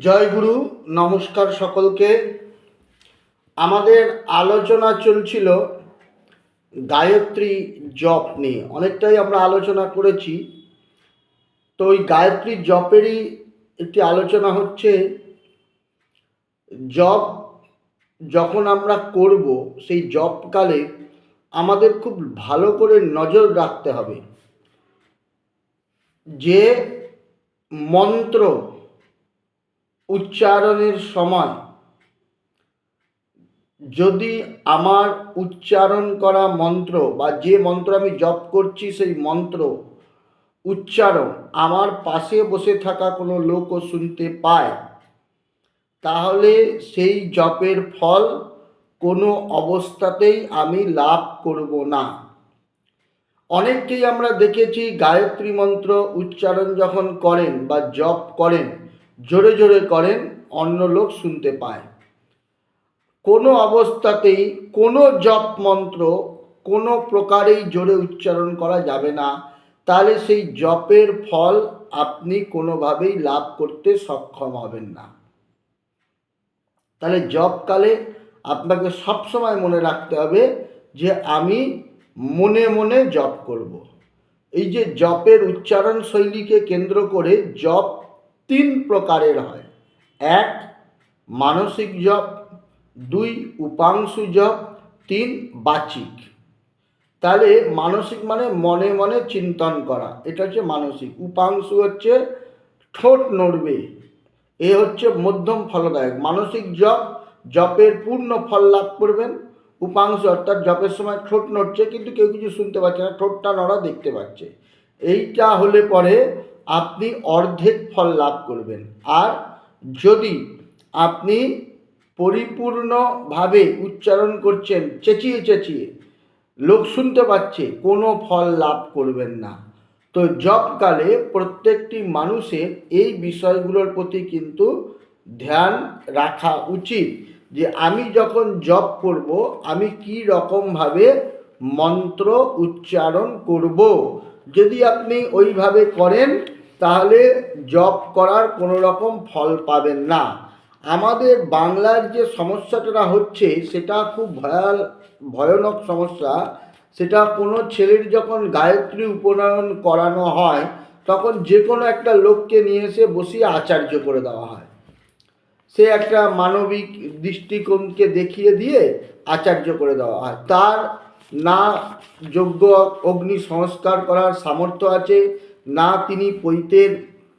জয় গুরু, নমস্কার সকলকে। আমাদের আলোচনা চলছিল গায়ত্রী জপ নিয়ে। অনেকটাই আমরা আলোচনা করেছি। তো ওই গায়ত্রী জপেরই একটি আলোচনা হচ্ছে, জপ যখন আমরা করব, সেই জপকালে আমাদের খুব ভালো করে নজর রাখতে হবে। যে মন্ত্র উচ্চারণের সময়। যদি আমার উচ্চারণ করা মন্ত্র বা যে মন্ত্র আমি জপ করছি সেই মন্ত্র উচ্চারণ আমার পাশে বসে থাকা কোনো লোকও শুনতে পায়, তাহলে সেই জপের ফল কোনো অবস্থাতেই আমি লাভ করব না। অনেককেই আমরা দেখেছি গায়ত্রী মন্ত্র উচ্চারণ যখন করেন বা জপ করেন জোরে জোরে করেন, অন্য লোক শুনতে পায়। কোনো অবস্থাতেই কোনো জপ মন্ত্র কোনো প্রকারেই জোরে উচ্চারণ করা যাবে না। তাহলে সেই জপের ফল আপনি কোনোভাবেই লাভ করতে সক্ষম হবেন না। তাহলে জপকালে আপনাকে সবসময় মনে রাখতে হবে যে আমি মনে মনে জপ করব। এই যে জপের উচ্চারণ শৈলীকে কেন্দ্র করে জপ তিন প্রকারের হয়। এক, মানসিক জপ। দুই, উপাংশু জপ। তিন, বাচিক। তাহলে মানসিক মানে মনে মনে চিন্তন করা। এটা হচ্ছে মানসিক। উপাংশু হচ্ছে ঠোঁট নড়বে। এ হচ্ছে মধ্যম ফলদায়ক। মানসিক জপ, জপের পূর্ণ ফল লাভ করবেন। উপাংশ অর্থাৎ জপের সময় ঠোঁট নড়ছে, কিন্তু কেউ কিছু শুনতে পাচ্ছে না। ঠোঁটটা নড়া দেখতে পাচ্ছে। এইটা হলে পরে আপনি অর্ধেক ফল লাভ করবেন। আর যদি আপনি পরিপূর্ণভাবে উচ্চারণ করছেন, চেঁচিয়ে চেঁচিয়ে, লোক শুনতে পাচ্ছে, কোনো ফল লাভ করবেন না। তো জপকালে প্রত্যেকটি মানুষের এই বিষয়গুলোর প্রতি কিন্তু ধ্যান রাখা উচিত যে, আমি যখন জপ করব, আমি কি রকমভাবে মন্ত্র উচ্চারণ করব? যদি আপনি ওইভাবে করেন, তাহলে জব করার কোনো রকম ফল পাবেন না। আমাদের বাংলার যে সমস্যাটা হচ্ছে, সেটা খুব ভয়াল, ভয়ানক সমস্যা। সেটা কোনো ছেলের যখন গায়ত্রী উপনয়ন করানো হয়, তখন যে কোনো একটা লোককে নিয়ে এসে বসিয়ে আচার্য করে দেওয়া হয়। সে একটা মানবিক দৃষ্টিকোণকে দেখিয়ে দিয়ে আচার্য করে দেওয়া হয়। তার না যোগ্য অগ্নি সংস্কার করার সামর্থ্য আছে, না তিনি পৈতের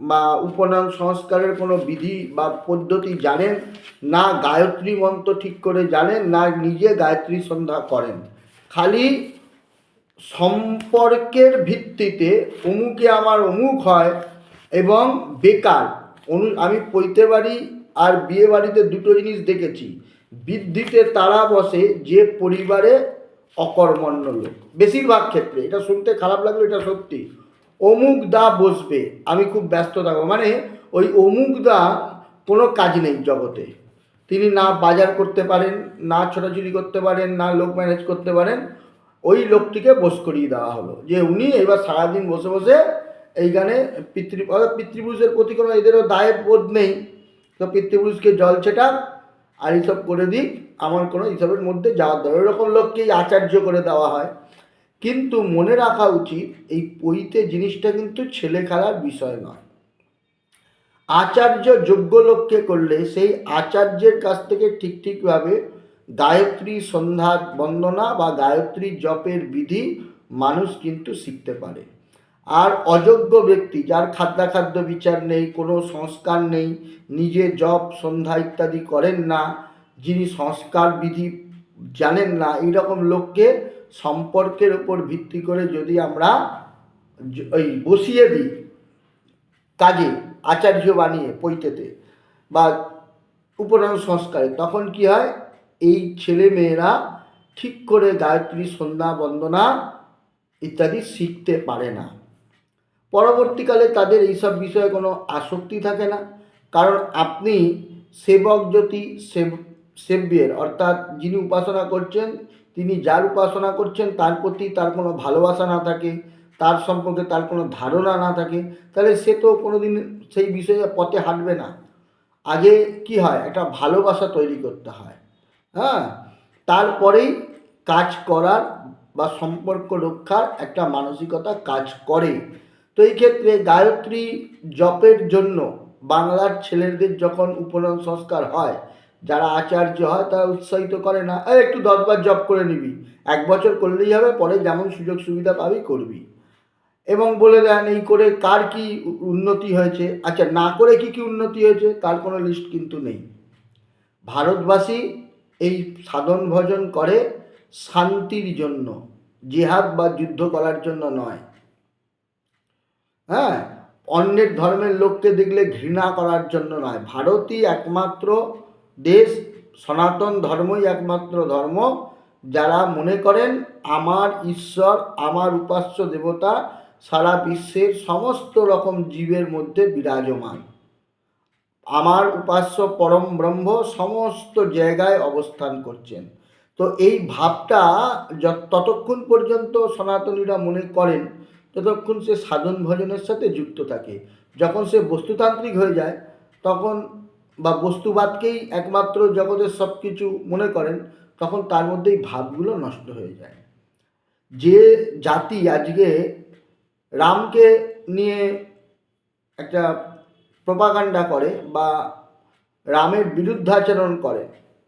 বা উপনয়ন সংস্কারের কোনো বিধি বা পদ্ধতি জানেন, না গায়ত্রী মন্ত্র ঠিক করে জানেন, না নিজে গায়ত্রী সন্ধ্যা করেন। খালি সম্পর্কের ভিত্তিতে অমুকে আমার অমুক হয় এবং বেকার। অনু, আমি পৈতে বাড়ি আর বিয়ে বাড়িতে দুটো জিনিস দেখেছি। বৃদ্ধিতে তারা বসে যে পরিবারে অকর্মণ্য লোক। বেশিরভাগ ক্ষেত্রে এটা শুনতে খারাপ লাগল, এটা সত্যি। অমুক দা বসবে, আমি খুব ব্যস্ত থাকব। মানে ওই অমুক দা কোনো কাজ নেই জগতে। তিনি না বাজার করতে পারেন, না ছোটাছুটি করতে পারেন, না লোক ম্যানেজ করতে পারেন, ওই লোকটিকে বস করিয়ে দেওয়া হলো। যে উনি এবার সারাদিন বসে বসে এইখানে পিতৃ পিতৃপুরুষের প্রতি কোনো এদেরও দায়ের বোধ নেই। তো পিতৃপুরুষকে জল ছেটাক, আর এইসব করে দিক। আমার কোনো এইসবের মধ্যে যাওয়ার দরকার এরকম লোককেই আচার্য করে দেওয়া হয়। কিন্তু মনে রাখা উচিত, এই পইতে জিনিসটা কিন্তু ছেলে খেলার বিষয় নয়। আচার্য যোগ্য লোককে করলে সেই আচার্যের কাছ থেকে ঠিক ঠিকভাবে গায়ত্রী সন্ধ্যা বন্দনা বা গায়ত্রী জপের বিধি মানুষ কিন্তু শিখতে পারে। আর অযোগ্য ব্যক্তি যার খাদ্যাখাদ্য বিচার নেই, কোনো সংস্কার নেই, নিজে জপ, সন্ধ্যা ইত্যাদি করেন না যিনি সংস্কার বিধি জানেন না, এইরকম লোককে সম্পর্কের উপর ভিত্তি করে যদি আমরা ওই বসিয়ে দিই কাজে, আচার্য বানিয়ে পৈতেতে বা উপনয়ন সংস্কারে, তখন কি হয়? এই ছেলে মেয়েরা ঠিক করে গায়ত্রী, সন্ধ্যা, বন্দনা ইত্যাদি শিখতে পারে না। পরবর্তীকালে তাদের এইসব বিষয়ে কোনো আসক্তি থাকে না। কারণ আপনি সেবক যদি সেব সেব্যের অর্থাৎ যিনি উপাসনা করছেন, তিনি যার উপাসনা করছেন, তার প্রতি তার কোনো ভালোবাসা না থাকে, তার সম্পর্কে তার কোনো ধারণা না থাকে, তাহলে সে তো কোনো দিন সেই বিষয়ে পথে হাঁটবে না। আগে কি হয়? একটা ভালোবাসা তৈরি করতে হয়। হ্যাঁ? তারপরেই কাজ করার বা সম্পর্ক রক্ষার একটা মানসিকতা কাজ করে। তো এই ক্ষেত্রে গায়ত্রী জপের জন্য বাংলার ছেলেদের যখন উপনয়ন সংস্কার হয় যারা আচার্য হয় তারা উৎসাহিত করে না, "এই, একটু দশবার জপ করে নিবি। এক বছর করলেই হবে, পরে যেমন সুযোগ সুবিধা পাবি করবি। এবং বলে দেন, এই করে কার কি উন্নতি হয়েছে? আচ্ছা না করে কি কি উন্নতি হয়েছে, তার কোনো লিস্ট কিন্তু নেই। ভারতবাসী এই সাধন ভজন করে শান্তির জন্য, জেহাদ বা যুদ্ধ করার জন্য নয়। হ্যাঁ অন্যের ধর্মের লোককে দেখলে ঘৃণা করার জন্য নয়। ভারতই একমাত্র দেশ, সনাতন ধর্মই একমাত্র ধর্ম। যারা মনে করেন, আমার ঈশ্বর, আমার উপাস্য দেবতা সারা বিশ্বের সমস্ত রকম জীবের মধ্যে বিরাজমান। আমার উপাস্য পরম ব্রহ্ম সমস্ত জায়গায় অবস্থান করছেন। তো এই ভাবটা ততক্ষণ পর্যন্ত সনাতনীরা মনে করেন, ততক্ষণ সে সাধন ভজনের সাথে যুক্ত থাকে। যখন সে বস্তুতান্ত্রিক হয়ে যায়, তখন বা বস্তুবাদকেই একমাত্র জগতের সব কিছু মনে করেন, তখন তার মধ্যেই ভাবগুলো নষ্ট হয়ে যায়। যে জাতি আজকে রামকে নিয়ে একটা প্রপাগান্ডা করে বা রামের বিরুদ্ধাচরণ করে,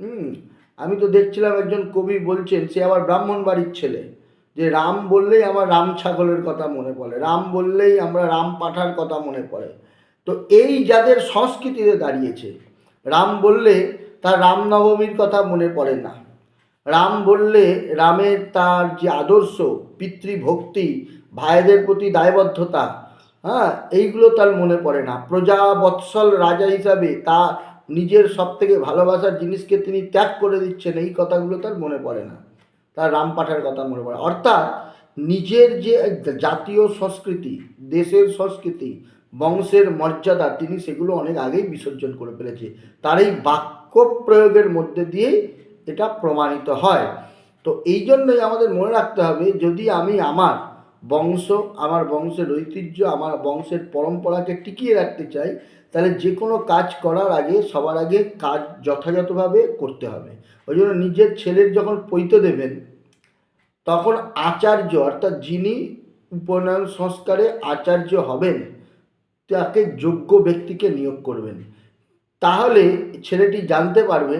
হুম, আমি তো দেখছিলাম একজন কবি বলছেন, সে আবার ব্রাহ্মণ বাড়ির ছেলে, যে রাম বললেই আমার রাম ছাগলের কথা মনে পড়ে, রাম বললেই আমরা রাম পাঠার কথা মনে পড়ে। তো এই যাদের সংস্কৃতিতে দাঁড়িয়েছে, রাম বললে তার রামনবমীর কথা মনে পড়ে না। রাম বললে রামের তার যে আদর্শ, পিতৃভক্তি, ভাইদের প্রতি দায়বদ্ধতা হ্যাঁ এইগুলো তার মনে পড়ে না। প্রজা বৎসল রাজা হিসাবে তা নিজের সব থেকে ভালোবাসার জিনিসকে তিনি ত্যাগ করে দিচ্ছেন, এই কথাগুলো তার মনে পড়ে না। তার রাম পাঠার কথা মনে পড়ে অর্থাৎ নিজের যে জাতীয় সংস্কৃতি, দেশের সংস্কৃতি বংশের মর্যাদা, তিনি সেগুলো অনেক আগেই বিসর্জন করে ফেলেছে। তার এই বাক্য প্রয়োগের মধ্যে দিয়েই এটা প্রমাণিত হয়। তো এই জন্যই আমাদের মনে রাখতে হবে, যদি আমি আমার বংশ, আমার বংশের ঐতিহ্য, আমার বংশের পরম্পরাকে টিকিয়ে রাখতে চাই, তাহলে যে কোনো কাজ করার আগে, সবার আগে কাজ যথাযথভাবে করতে হবে। ওই জন্য নিজের ছেলের যখন পৈতে দেবেন, তখন আচার্য, অর্থাৎ যিনি উপনয়ন সংস্কারে আচার্য হবেন তাকে যোগ্য ব্যক্তিকে নিয়োগ করবেন। তাহলে ছেলেটি জানতে পারবে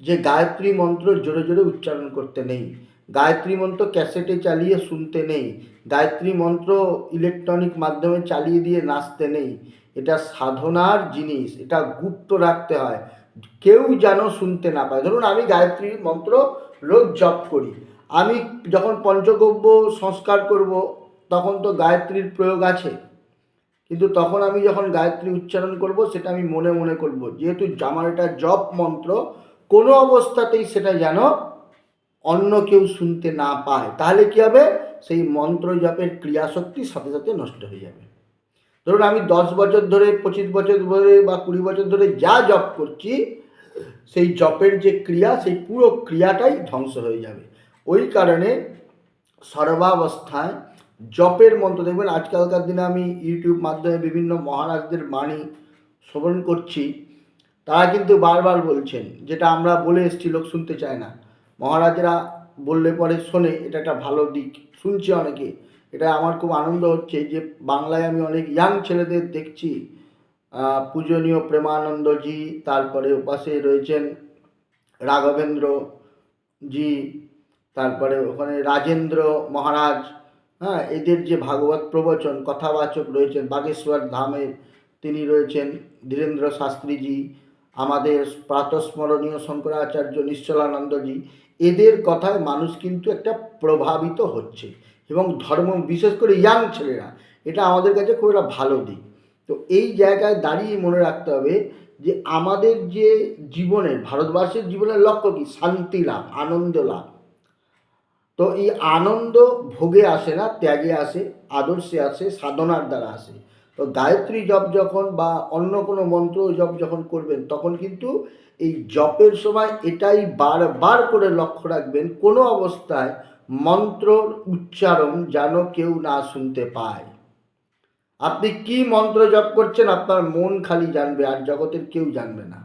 যে গায়ত্রী মন্ত্র জোরে জোরে উচ্চারণ করতে নেই। গায়ত্রী মন্ত্র ক্যাসেটে চালিয়ে শুনতে নেই। গায়ত্রী মন্ত্র ইলেকট্রনিক মাধ্যমে চালিয়ে দিয়ে নাচতে নেই। এটা সাধনার জিনিস, এটা গুপ্ত রাখতে হয়। কেউ যেন শুনতে না পায়। ধরুন আমি গায়ত্রী মন্ত্র রোজ জপ করি। আমি যখন পঞ্চগব্য সংস্কার করব, তখন তো গায়ত্রীর প্রয়োগ আছে। কিন্তু তখন আমি যখন গায়ত্রী উচ্চারণ করব, সেটা আমি মনে মনে করব। যেহেতু আমার এটা জপ মন্ত্র, কোনো অবস্থাতেই সেটা যেন অন্য কেউ শুনতে না পায়। তাহলে কী হবে? সেই মন্ত্র জপের ক্রিয়াশক্তি সাথে সাথে নষ্ট হয়ে যাবে। ধরুন আমি দশ বছর ধরে, পঁচিশ বছর ধরে বা কুড়ি বছর ধরে যা জপ করছি, সেই জপের যে ক্রিয়া, সেই পুরো ক্রিয়াটাই ধ্বংস হয়ে যাবে। ওই কারণে সর্বাবস্থায় জপের মন্ত্র। দেখবেন আজকালকার দিনে আমি ইউটিউব মাধ্যমে বিভিন্ন মহারাজদের বাণী শ্রবণ করছি। তারা কিন্তু বারবার বলছেন, যেটা আমরা বলে এসেছি, লোক শুনতে চায় না। মহারাজরা বললে পরে শোনে, এটা একটা ভালো দিক। শুনছে অনেকে। এটা আমার খুব আনন্দ হচ্ছে যে বাংলায় আমি অনেক ইয়াং ছেলেদের দেখছি। পূজনীয় প্রেমানন্দজি, তারপরে ওপাশে রয়েছেন রাঘবেন্দ্র জি তারপরে ওখানে রাজেন্দ্র মহারাজ। হ্যাঁ এদের যে ভাগবত প্রবচন, কথাবাচক রয়েছেন, বাগেশ্বর ধামের তিনি রয়েছেন, ধীরেন্দ্র শাস্ত্রীজি, আমাদের প্রাতস্মরণীয় শঙ্করাচার্য নিশ্চলানন্দজি, এদের কথায় মানুষ কিন্তু একটা প্রভাবিত হচ্ছে এবং ধর্ম, বিশেষ করে ইয়াং ছেলেরা, এটা আমাদের কাছে খুব একটা ভালো দিক। তো এই জায়গায় দাঁড়িয়ে মনে রাখতে হবে যে আমাদের যে জীবনের, ভারতবর্ষের জীবনের লক্ষ্য কি? শান্তি লাভ, আনন্দ লাভ। তো এই আনন্দ ভোগে আসে না, ত্যাগে আসে, আদর্শে আসে, সাধনার দ্বারা আসে। তো গায়ত্রী জপ যখন বা অন্য কোনো মন্ত্র জপ যখন করবেন, তখন কিন্তু এই জপের সময় এটাই বারবার করে লক্ষ্য রাখবেন, কোনো অবস্থায় মন্ত্রর উচ্চারণ যেন কেউ না শুনতে পায়। আপনি কি মন্ত্র জপ করছেন আপনার মন খালি জানবে, আর জগতের কেউ জানবে না।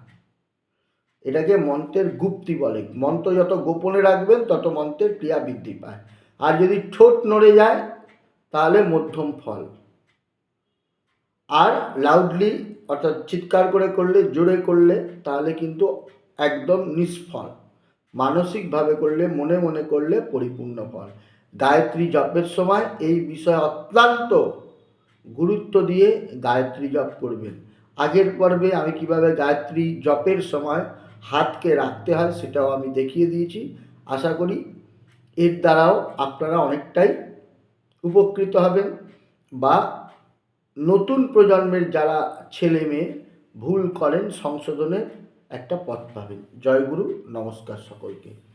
এটাকে মন্ত্রের গুপ্তি বলে। মন্ত্র যত গোপনে রাখবেন, তত মন্ত্রের ক্রিয়া বৃদ্ধি পায়। আর যদি ঠোঁট নড়ে যায়, তাহলে মধ্যম ফল। আর লাউডলি অর্থাৎ চিৎকার করে করলে, জোরে করলে, তাহলে কিন্তু একদম নিষ্ফল। মানসিকভাবে করলে, মনে মনে করলে পরিপূর্ণ ফল। গায়ত্রী জপের সময় এই বিষয়ে অত্যন্ত গুরুত্ব দিয়ে গায়ত্রী জপ করবেন। আগের পর্বে আমি কীভাবে গায়ত্রী জপের সময় হাতকে রাখতে হয়, সেটাও আমি দেখিয়ে দিয়েছি। আশা করি এর দ্বারাও আপনারা অনেকটাই উপকৃত হবেন বা নতুন প্রজন্মের যারা ছেলে মেয়ে, ভুল করেন সংশোধনের একটা পথ পাবেন। জয়গুরু, নমস্কার সকলকে।